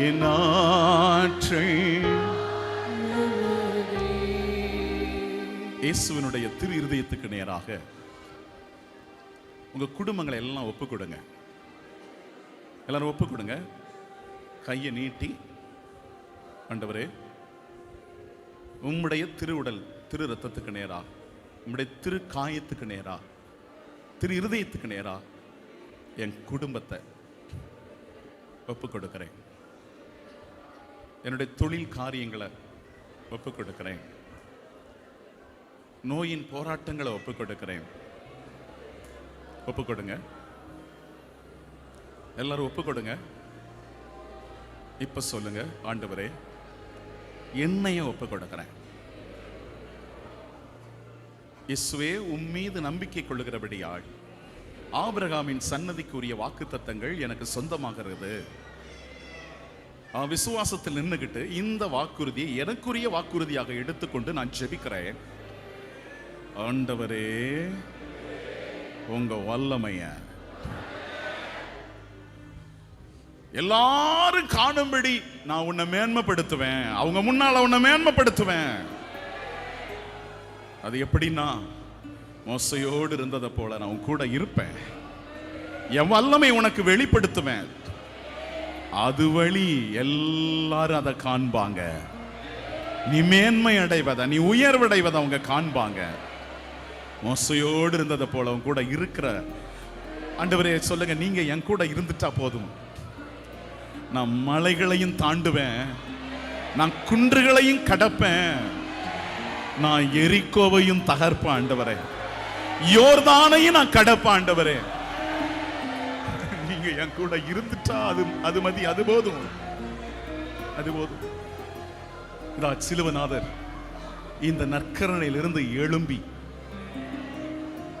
என் ஆற்றல் திரு இருதயத்துக்கு நேராக உங்க குடும்பங்களை எல்லாம் ஒப்பு கொடுங்க எல்லாரும் ஒப்பு கொடுங்க கையை நீட்டி ஆண்டவரே உம்முடைய திருவுடல் திரு ரத்தத்துக்கு நேரா உம்முடைய திரு காயத்துக்கு நேரா திரு இருதயத்துக்கு நேரா என் குடும்பத்தை ஒப்பு கொடுக்கிறேன் என்னுடைய தொழில் காரியங்களை ஒப்பு கொடுக்கிறேன் நோயின் போராட்டங்களை ஒப்புக் கொடுக்கிறேன் ஒப்புக் கொடுங்க எல்லாரும் ஒப்புக் கொடுங்க இப்போ சொல்லுங்க ஆண்டவரே என்னைய ஒப்புக் கொடுக்கிறேன் இஸ்வே உம்மீது நம்பிக்கை கொள்ளுகிறபடியாள் ஆபிரகாமின் சன்னதிக்குரிய வாக்குத்தத்தங்கள் எனக்கு சொந்தமாகிறது. விசுவாசத்தில் நின்னுகிட்டு இந்த வாக்குறுதியை எனக்குரிய வாக்குறுதியாக எடுத்துக்கொண்டு நான் ஜெபிக்கிறேன். ஆண்டவரே உங்க வல்லமைய எல்லாரும் காணும்படி நான் உன்னை மேன்மைப்படுத்துவேன். அவங்க முன்னால உன்னை மேன்மைப்படுத்துவேன். அது எப்படின்னா மோசையோடு இருந்ததை போல நான் உன் கூட இருப்பேன். என் வல்லமை உனக்கு வெளிப்படுத்துவேன். அது வழி எல்லாரும் அதை காண்பாங்க. நீ மேன்மை அடைவதை நீ உயர்வடைவதை அவங்க காண்பாங்க. மோசையோடு இருந்ததை போல அவங்க கூட இருக்கிற ஆண்டவரே சொல்லுங்க நீங்க என் கூட இருந்துட்டா போதும். நான் மலைகளையும் தாண்டுவேன் நான் குன்றுகளையும் கடப்பேன் நான் எரிக்கோவையும் தகர்ப்பேன் ஆண்டவரே. யோர்தானையும் நான் கடப்பேன் ஆண்டவரே. நீங்க என் கூட இருந்துட்டா அது அது மதி அது போதும். அது போதும். இதா சிலுவநாதர் இந்த நற்கரணையிலிருந்து எழும்பி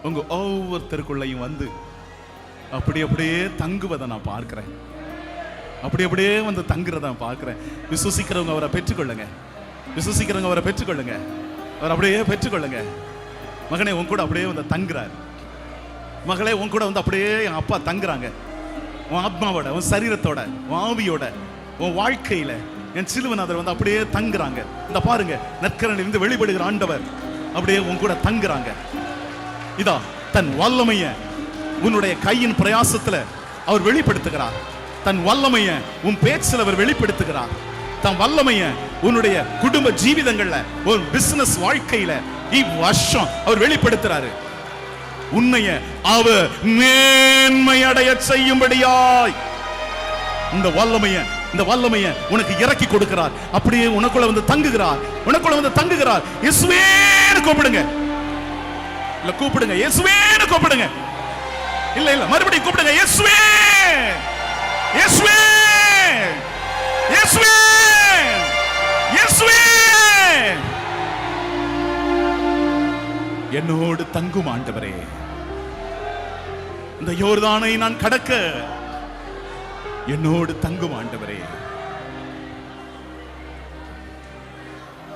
உங்க ஒவ்வொருத்தருக்குள்ளையும் வந்து அப்படி அப்படியே தங்குவதை நான் பார்க்கிறேன். அப்படி அப்படியே வந்து தங்குறத பார்க்கிறேன். விசுவசிக்கிறவங்க அவரை பெற்றுக்கொள்ளுங்க. விசுவசிக்கிறவங்க அவரை பெற்றுக்கொள்ளுங்க. அவர் அப்படியே பெற்றுக்கொள்ளுங்க. மகனே உன் கூட அப்படியே வந்து தங்குறாரு. மகளே உன் கூட வந்து அப்படியே என் அப்பா தங்குறாங்க. உன் ஆத்மாவோட உன் சரீரத்தோட உன் ஆவியோட உன் வாழ்க்கையில என் சிலுவநாதர் வந்து அப்படியே தங்குறாங்க. இந்த பாருங்க நற்கரணிலிருந்து வெளிப்படுகிற ஆண்டவர் அப்படியே உன் கூட தங்குறாங்க. இதா தன் வல்லமைய உன்னுடைய கையின் பிரயாசத்துல அவர் வெளிப்படுத்துகிறார். தன் வல்லமைய உன் பேச்சில் அவர் வெளிப்படுத்துகிறார். தன் வல்லமைய உன்னுடைய குடும்ப ஜீவிதங்கள்ல ஒரு பிசினஸ் வாழ்க்கையில இவ்வருஷம் அவர் வெளிப்படுத்துறாரு. உன்னைய அவர் மேன்மை அடைய செய்யும்படியாய். இந்த வல்லமைய இந்த வல்லமைய உனக்கு இறக்கி கொடுக்கிறார். அப்படியே உனக்குள்ள வந்து தங்குகிறார். உனக்குள்ள வந்து தங்குகிறார். இயேசுவேன்னு கூப்பிடுங்க. இல்ல கூப்பிடுங்க. இயேசுவேன்னு கூப்பிடுங்க. இல்ல இல்ல மறுபடியும் கூப்பிடுங்க. இயேசுவே! இயேசுவே! இயேசுவே! இயேசுவே! என்னோடு தங்கும் ஆண்டவரே. இந்த யோர்தானை நான் கடக்க என்னோடு தங்கும் ஆண்டவரே.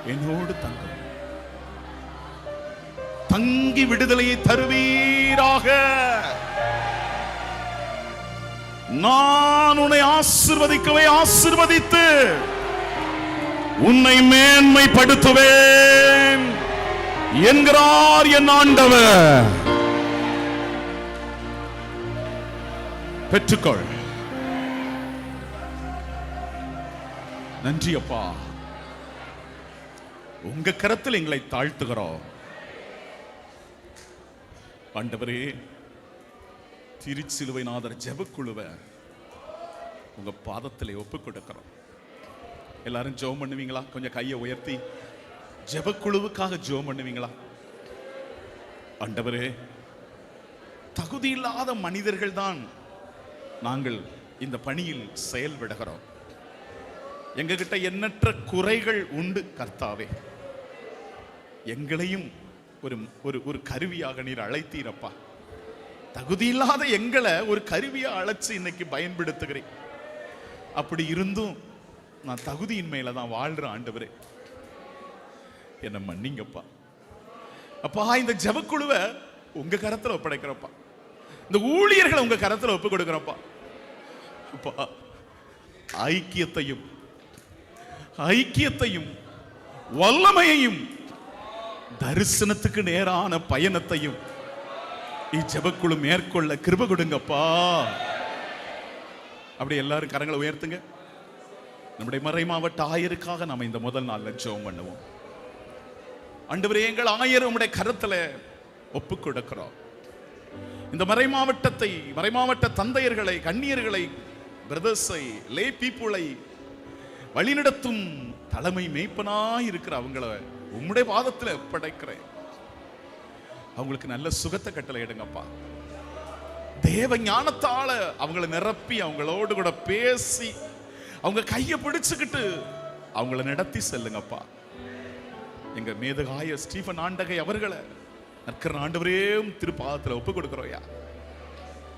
என்னோடு தங்கும். தங்கி விடுதலையை தருவீராக. நான் உன்னை ஆசிர்வதிக்கவே ஆசிர்வதித்து உன்னை மேன்மைப்படுத்துவேன் என்கிறார் என் ஆண்டவர். பெற்றுக்கொள். நன்றி அப்பா. உங்க கரத்தில் எங்களை தாழ்த்துகிறோம். ஆண்டவரே திருச்சிலுவைநாதர் ஜெபக்குழுவை உங்க பாதத்திலே ஒப்பு கொடுக்கிறோம் எல்லாரும் ஜெபம் பண்ணுவீங்களா? கொஞ்சம் கையை உயர்த்தி. ஜெபக்குழுவுக்காக ஜெபம் பண்ணுவீங்களா? ஆண்டவரே தகுதி இல்லாத மனிதர்கள் தான் நாங்கள் இந்த பணியில் செயல்படுகிறோம். எங்ககிட்ட எண்ணற்ற குறைகள் உண்டு கர்த்தாவே. எங்களையும் ஒரு ஒரு ஒரு கருவியாக நீர் அழைத்தீரப்பா. தகுதியில்லாத எங்களை ஒரு கருவியாக அழைச்சு இன்னைக்கு பயன்படுத்துகிறேன். அப்படி இருந்தும் நான் தகுதியின் மேல தான் வாழ்றேன் ஆண்டவரே. என்ன மன்னிங்கப்பா. அப்பா இந்த ஜபக்குழுவை உங்க கரத்துல ஒப்படைக்கிறப்பா. இந்த ஊழியர்களை உங்க கரத்துல ஒப்பு கொடுக்கிறப்பா. அப்பா ஐக்கியத்தையும் ஐக்கியத்தையும் வல்லமையையும் தரிசனத்துக்கு நேரான பயணத்தையும் இச்சபக்குழு மேற்கொள்ள கிருப கொடுங்கப்பா அப்படி எல்லாரும் கரங்களை உயர்த்துங்க நம்முடைய மறை மாவட்ட ஆயருக்காக நாம இந்த முதல் நாள் ஜெபம் பண்ணுவோம் அண்டு எங்கள் ஆயர் உடைய கருத்துல ஒப்பு கொடுக்கிறோம் இந்த மறைமாவட்டத்தை மறைமாவட்ட தந்தையர்களை கண்ணியர்களை பிரதர்ஸை லே பீப்புளை வழிநடத்தும் தலைமை மேய்ப்பனாய் இருக்கிற அவங்கள உம்முடைய பாதத்தில் படைக்கிறேன். அவங்களுக்கு நல்ல சுகத்தை கட்டளை எடுங்கப்பா. தேவ ஞானத்தால அவங்கள நிரப்பி அவங்களோடு கூட பேசி அவங்க கையை பிடிச்சுக்கிட்டு அவங்கள நடத்தி செல்லுங்கப்பா. எங்க மேதகாய ஸ்டீஃபன் ஆண்டகை அவர்களை நற்கர் ஆண்டவரையும் திருப்பாதத்தில் ஒப்பு கொடுக்குறோயா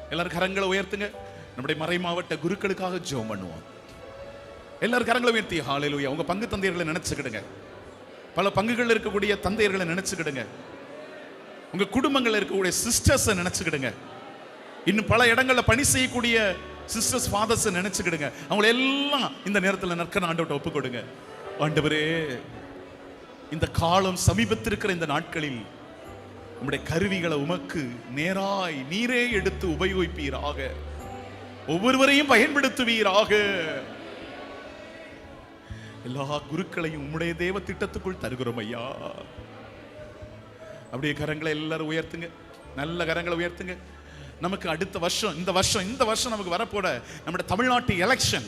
எல்லாரும் கரங்களை உயர்த்துங்க. நம்முடைய மறை மாவட்ட குருக்களுக்காக ஜோம் பண்ணுவோம். எல்லாரும் கரங்களை உயர்த்தி ஹாலேலூயா உங்கள் பங்கு தந்தையர்களை நினச்சிக்கிடுங்க. பல பங்குகளில் இருக்கக்கூடிய தந்தையர்களை நினச்சிக்கிடுங்க. உங்கள் குடும்பங்களில் இருக்கக்கூடிய சிஸ்டர்ஸை நினச்சிக்கிடுங்க. இன்னும் பல இடங்களில் பணி செய்யக்கூடிய சிஸ்டர்ஸ் ஃபாதர்ஸை நினச்சிக்கிடுங்க. அவங்கள எல்லாம் இந்த நேரத்தில் நற்கன ஆண்டவட்ட ஒப்பு கொடுங்க. ஆண்டவரே இந்த காலம் சமீபத்திருக்கிற இந்த நாட்களில் உம்முடைய கருவிகளை உமக்கு நேராய் நீரே எடுத்து உபயோகிப்பீராக. ஒவ்வொருவரையும் பயன்படுத்துவீராக. எல்லா குருக்களையும் உம்முடைய தேவ திட்டத்துக்குள் தருகிறோம் ஐயா. அப்படியே கரங்களை எல்லாரும் உயர்த்துங்க. நல்ல கரங்களை உயர்த்துங்க. நமக்கு அடுத்த வருஷம் இந்த வருஷம் இந்த வருஷம் நமக்கு வரப்போட நம்முடைய தமிழ்நாட்டு எலெக்ஷன்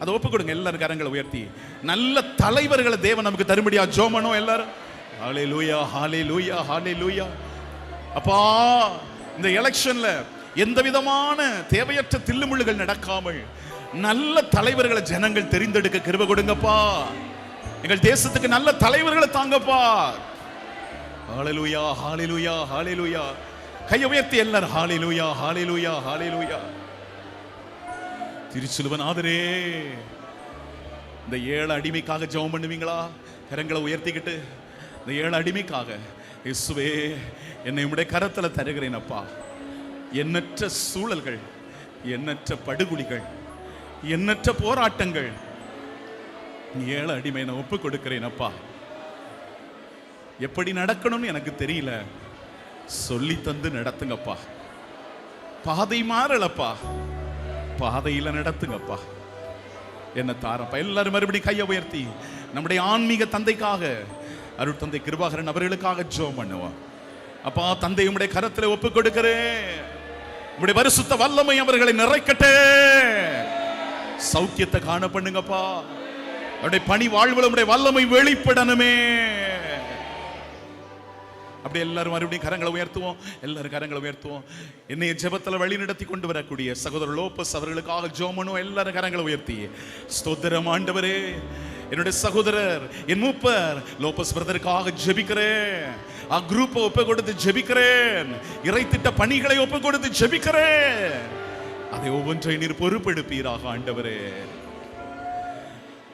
அதை ஒப்பு கொடுங்க எல்லாரும் கரங்களை உயர்த்தி. நல்ல தலைவர்களை தேவன் நமக்கு தரும்படியா ஜோமனோ எல்லாரும். ஹாலே லூயா ஹாலே லூயா ஹாலே லூயா அப்பா இந்த எலெக்ஷன்ல எந்த விதமான தேவையற்ற தில்லுமுள்ளுகள் நடக்காமல் நல்ல தலைவர்களை ஜனங்கள் தெரிந்தெடுக்க கிருப கொடுங்கப்பா. எங்கள் தேசத்துக்கு நல்ல தலைவர்களை தாங்கப்பா. ஹalleluya ஹalleluya ஹalleluya. கையை உயர்த்தி எல்லாரும் ஹalleluya ஹalleluya. திருச்சிலுவன் ஆதரே. இந்த ஏழு அடிமைக்காக ஜெபம் பண்ணுவீங்களா? கரங்களை உயர்த்திக்கிட்டு இந்த ஏழு அடிமைக்காக இயேசுவே என்னை உடைய கரத்தில் தருகிறேன் அப்பா. எண்ணற்ற சூழல்கள் எண்ணற்ற படுகொலிகள் எண்ணற்ற போராட்டங்கள். ஏழு அடிமை நான் ஒப்பு கொடுக்கிறேன் அப்பா. எப்படி நடக்கணும்னு எனக்கு தெரியல. சொல்லி தந்து நடத்துங்கப்பா. பாதை மாறலப்பா. பாதையில நடத்துங்கப்பா. என்ன தாரப்பா எல்லாரும் மறுபடியும் கையை உயர்த்தி நம்முடைய ஆன்மீக தந்தைக்காக அருள் தந்தை கிருபாகரன் அவர்களுக்காக ஜோம் பண்ணுவோம். அப்பா தந்தை உம்முடைய கரத்துல ஒப்புக் கொடுக்கிறேன். உம்முடைய பரிசுத்த வல்லமை அவர்களை நிறைக்கட்டே. சௌக்கியத்தை காண பண்ணுங்கப்பா. அவருடைய பணி வாழ்வுல உடைய வல்லமை வெளிப்படணுமே. அப்படி எல்லாரும் மறுபடியும் கரங்களை உயர்த்துவோம். எல்லாரும் கரங்களை உயர்த்துவோம். என்னைய ஜெபத்துல வழி நடத்தி கொண்டு வரக்கூடிய சகோதரர் லோபஸ் அவர்களுக்காக ஜோமனும் எல்லாரும் கரங்களை உயர்த்தி. ஸ்தோத்திரம் ஆண்டவரே. என்னுடைய சகோதரர் என் மூப்பர் லோபஸ் பிரதருக்காக ஜெபிக்கிறேன். ஆ குரூப்பை ஒப்பு கொடுத்து ஜெபிக்கிறேன் இறைத்திட்ட பணிகளை ஒப்பு கொடுத்து ஜெபிக்கிறேன். அதை ஒவ்வொன்றை நீர் பொறுப்பெடுப்பீராக ஆண்டவரே.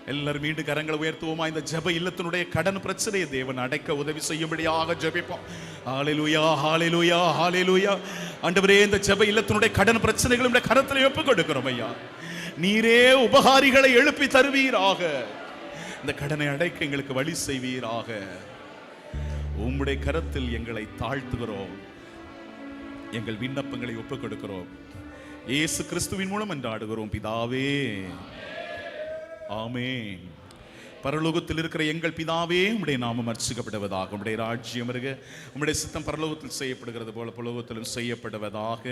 எல்லாரும் மீண்டும் கரங்களை உயர்த்துவோமா? இந்த ஜெப இல்லத்தினுடைய கடன் பிரச்சனையை தேவன் அடைக்க உதவி செய்யும்படியாக ஜபிப்போம். ஹalleluya ஹalleluya ஹalleluya. ஆண்டவரே இந்த ஜெப இல்லத்தினுடைய கடன் பிரச்சனைகளுடைய கரத்தில் ஒப்பு கொடுக்கிறோம் ஐயா. நீரே உபகாரிகளை எழுப்பி தருவீராக. இந்த கடனை அடைக்க எங்களுக்கு வழி செய்வீராக. உம்முடைய கரத்தில் எங்களை தாழ்த்துகிறோம். எங்கள் விண்ணப்பங்களை ஒப்புக் கொடுக்கிறோம் இயேசு கிறிஸ்துவின் மூலம் என்றாடுகிறோம் பிதாவே. ஆமே பரலோகத்தில் இருக்கிற எங்கள் பிதாவே உம்முடைய நாமம் அர்ச்சிக்கப்படுவதாக உம்முடைய ராஜ்யம் வருக உம்முடைய சித்தம் பரலோகத்தில் செய்யப்படுகிறது போல பரலோகத்திலும் செய்யப்படுவதாக.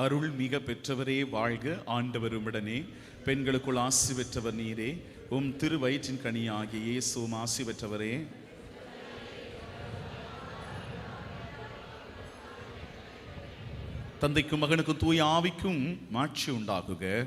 அருள் மிக பெற்றவரே வாழ்க ஆண்டவர் உடனே பெண்களுக்குள் ஆசி பெற்றவர் நீரே. உம் திரு வயிற்றின் கனியாகிய இயேசுவும் ஆசி பெற்றவரே. தந்தைக்கும் மகனுக்கும் தூய ஆவிக்கும் மாட்சி உண்டாகுக.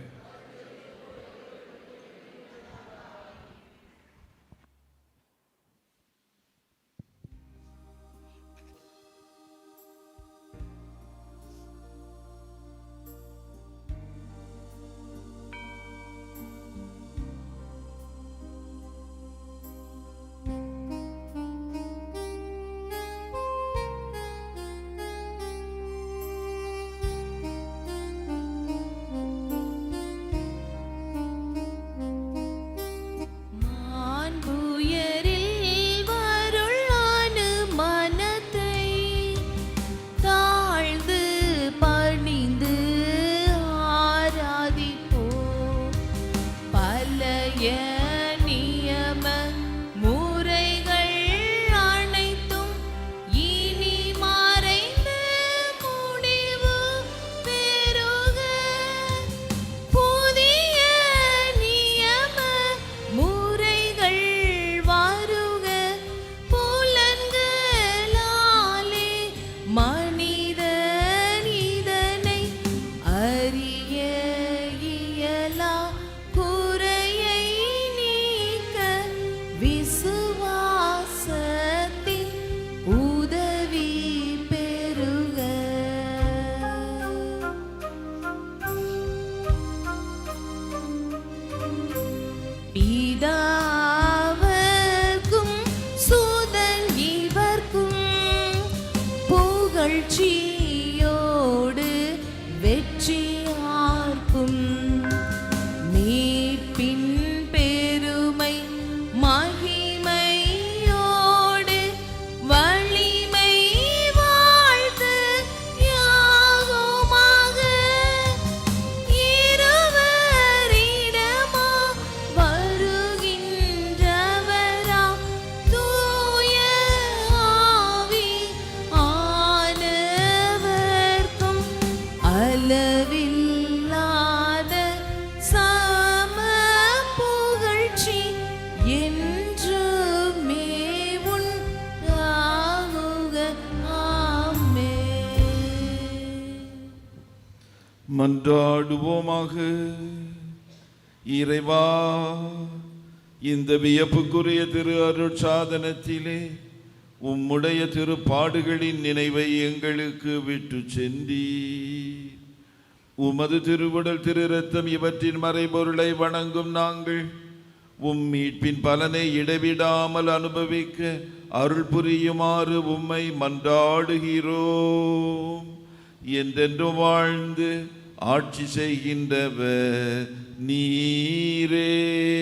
மகிழ்ச்சியோடு வெற்றி மன்றாடுவோமாக. இறைவா இந்த வியப்புக்குரிய திரு அருட்சாதனத்திலே உம்முடைய திருப்பாடுகளின் நினைவை எங்களுக்கு விட்டு சென்றி உமது திருவுடல் திரு ரத்தம் இவற்றின் மறைபொருளை வணங்கும் நாங்கள் உம் மீட்பின் பலனை இடைவிடாமல் அனுபவிக்க அருள் புரியுமாறு உம்மை மன்றாடுகிறோம். என்றென்றும் வாழ்ந்து ஆட்சி செய்கின்றவர் நீரே.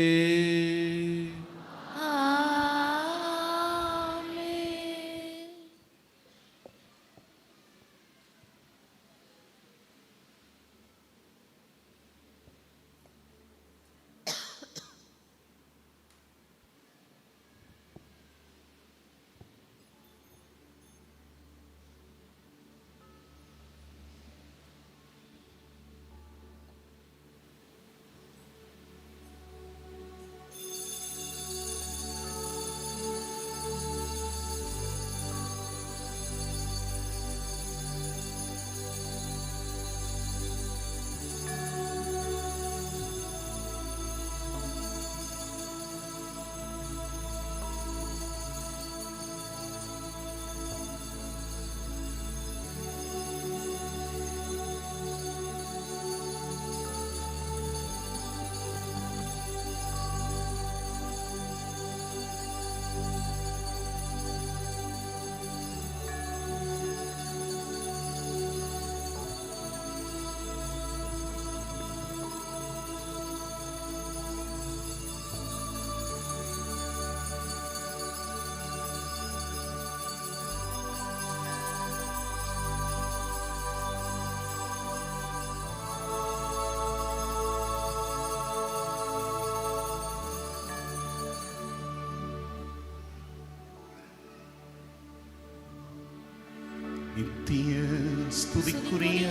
ஸ்துதிக்குரிய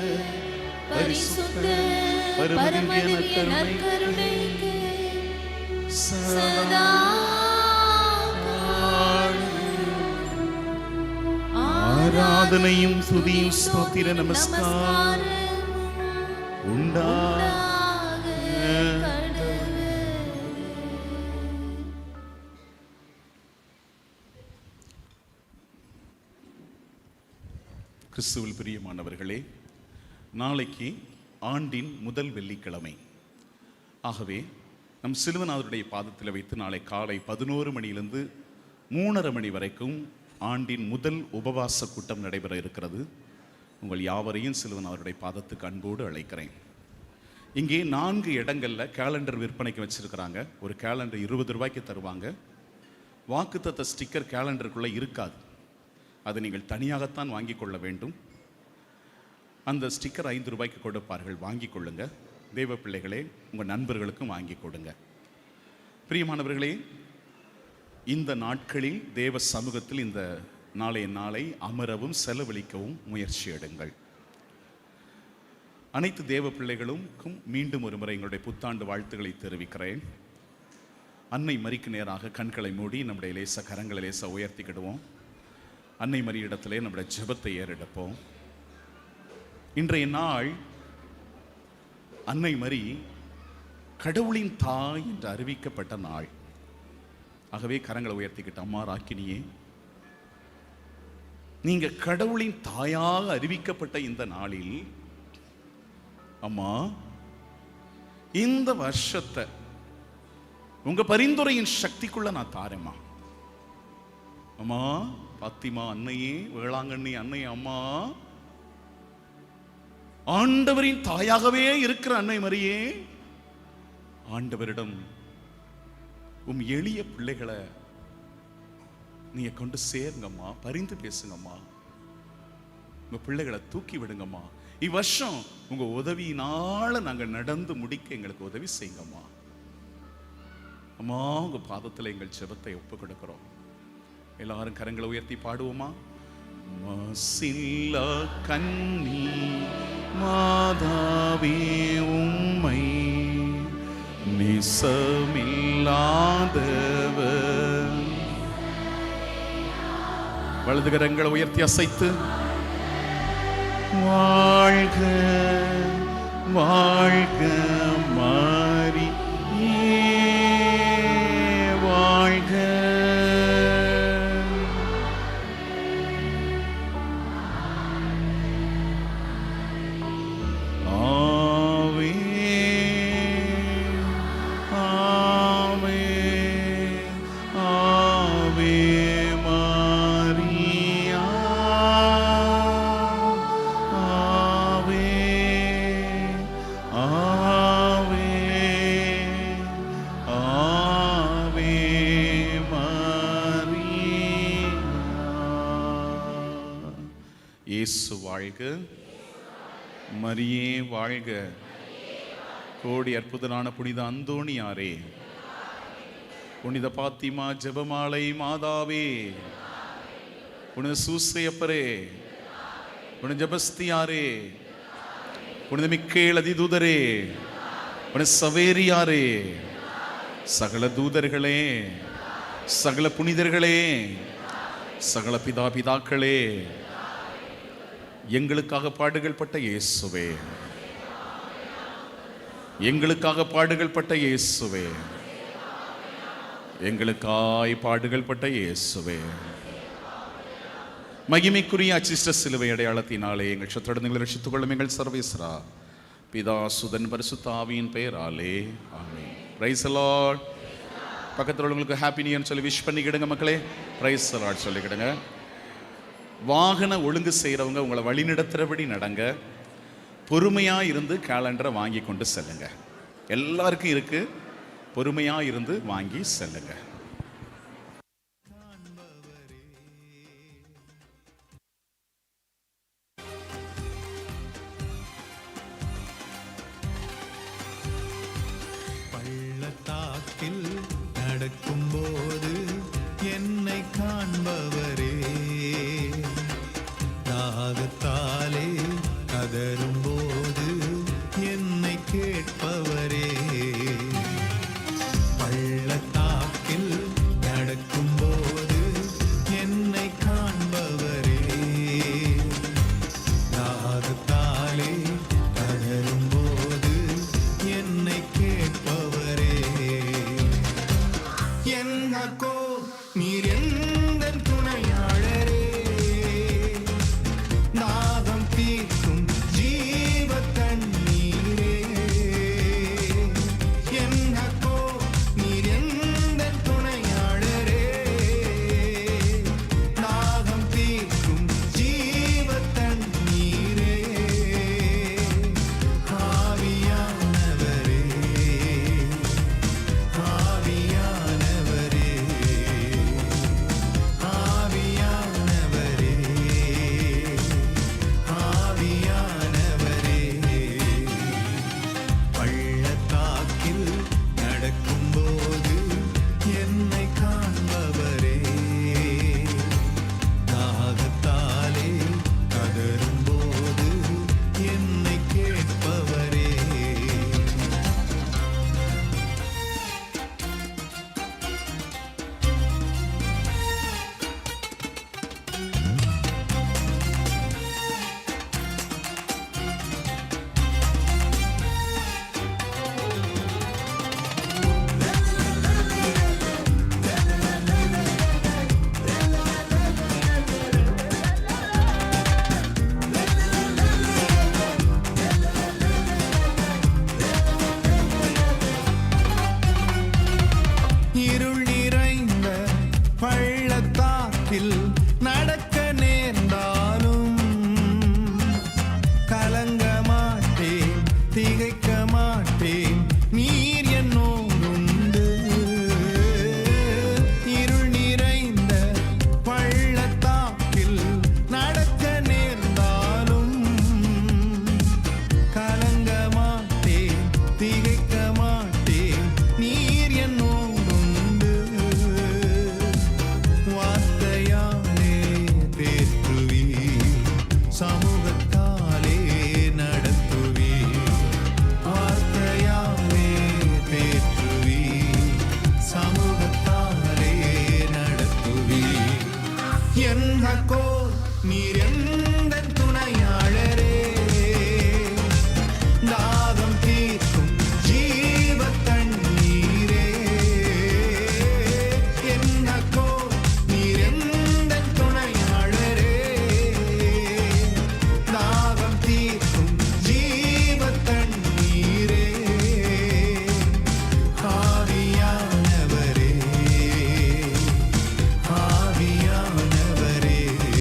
பரிசுத்த பரமதிவிய நற்கருணைக்கு சதா ஆராதனையும் துதியும் ஸ்தோத்திர நமஸ்காரம். கிறிஸ்துவில் பிரியமானவர்களே நாளைக்கு ஆண்டின் முதல் வெள்ளிக்கிழமை. ஆகவே நம் சிலுவநாதருடைய பாதத்தில் வைத்து நாளை காலை பதினோரு மணியிலிருந்து மூணரை மணி வரைக்கும் ஆண்டின் முதல் உபவாச கூட்டம் நடைபெற இருக்கிறது. உங்கள் யாவரையும் சிலுவநாதருடைய பாதத்துக்கு அன்போடு அழைக்கிறேன். இங்கே நான்கு இடங்களில் கேலண்டர் விற்பனைக்கு வச்சுருக்கிறாங்க. ஒரு கேலண்டர் இருபது ரூபாய்க்கு தருவாங்க. வாக்குத்தத்த ஸ்டிக்கர் கேலண்டருக்குள்ளே இருக்காது. அதை நீங்கள் தனியாகத்தான் வாங்கி கொள்ள வேண்டும். அந்த ஸ்டிக்கர் ஐந்து ரூபாய்க்கு கொடுப்பார்கள். வாங்கிக் கொள்ளுங்க. தெய்வ பிள்ளைகளே உங்கள் நண்பர்களுக்கும் வாங்கி கொடுங்க. பிரியமானவர்களே இந்த நாட்களில் தேவ சமூகத்தில் இந்த நாளைய நாளை அமரவும் செலவழிக்கவும் முயற்சி எடுங்கள். அனைத்து தேவ பிள்ளைகளுக்கும் மீண்டும் ஒரு முறை எங்களுடைய புத்தாண்டு வாழ்த்துக்களை தெரிவிக்கிறேன். அன்னை மறிக்கு நேராக கண்களை மூடி நம்முடைய லேச கரங்களை லேச உயர்த்திக்கிடுவோம். அன்னை மரி இடத்துல நம்முடைய ஜெபத்தை ஏறெடுப்போம். இன்றைய நாள் அன்னை மரி கடவுளின் தாய் என்று அறிவிக்கப்பட்ட நாள். ஆகவே கரங்களை உயர்த்திக்கிட்ட அம்மா ராக்கினியே நீங்க கடவுளின் தாயாக அறிவிக்கப்பட்ட இந்த நாளில் அம்மா இந்த வருஷத்தை உங்க பரிந்துரையின் சக்திக்குள்ள நான் தாரேம்மா. அம்மா பாத்திமா அன்னையே வேளாங்கண்ணி அன்னை அம்மா. ஆண்டவரின் தாயாகவே இருக்கிற அன்னை மரியே ஆண்டவரிடம் உம் எளிய பிள்ளைகளை நீங்க கொண்டு சேருங்கம்மா பரிந்து பேசுங்கம்மா. உங்க பிள்ளைகளை தூக்கி விடுங்கம்மா. இவ்வருஷம் உங்க உதவியினால நாங்க நடந்து முடிக்க எங்களுக்கு உதவி செய்யுங்கம்மா. அம்மா உங்க பாதத்துல எங்கள் செபத்தை ஒப்பு கொடுக்கிறோம் எல்லாரும் கரங்களை உயர்த்தி பாடுவோமா? மசில்லா கண்ணி மாதாவே உம்மை. நிசமில்லாதவர். வலது கரங்களை உயர்த்தி அசைத்து. வாழ்க வாழ்க மா வாழ்க. மரியே வாழ்க. கோடி அற்புதனான புனித அந்தோணியாரே. புனித பாத்திமா ஜபமாலை மாதாவே. புனித சூசையப்பரே. புனித ஜபஸ்தியாரே. புனித மிக்கேல் அதிதூதரே. புனித சவேரியாரே. சகல தூதர்களே. சகல புனிதர்களே. சகல பிதா பிதாக்களே. எங்களுக்காக பாடுகள் பட்ட இயேசுவே. எங்களுக்காக பாடுகள் பட்ட இயேசுவே. எங்களுக்காய் பாடுகள் பட்ட இயேசுவே. மகிமைக்குரிய அச்சிஷ்ட சிலுவை அடையாளத்தினாலே எங்கள் சத்தொடர்ந்து ரசித்துக் கொள்ளும் எங்கள் சர்வேஸ்ரா பிதா சுதன் பரிசுத்தாவியின் பெயராலே. ஆமே பிரைஸ் லார்ட் பக்கத்தில் உள்ளவங்களுக்கு ஹாப்பி நியூ சொல்லி விஷ் பண்ணிக்கிடுங்க மக்களே. பிரைஸ் லார்ட் சொல்லிக்கிடுங்க. வாகன ஒழுங்கு செய்கிறவங்க உங்களை வழிநடத்துகிறபடி நடங்க. பொறுமையாக இருந்து கேலண்டரை வாங்கி கொண்டு செல்லுங்க. எல்லாருக்கும் இருக்குது பொறுமையாக இருந்து வாங்கி செல்லுங்கள் 미련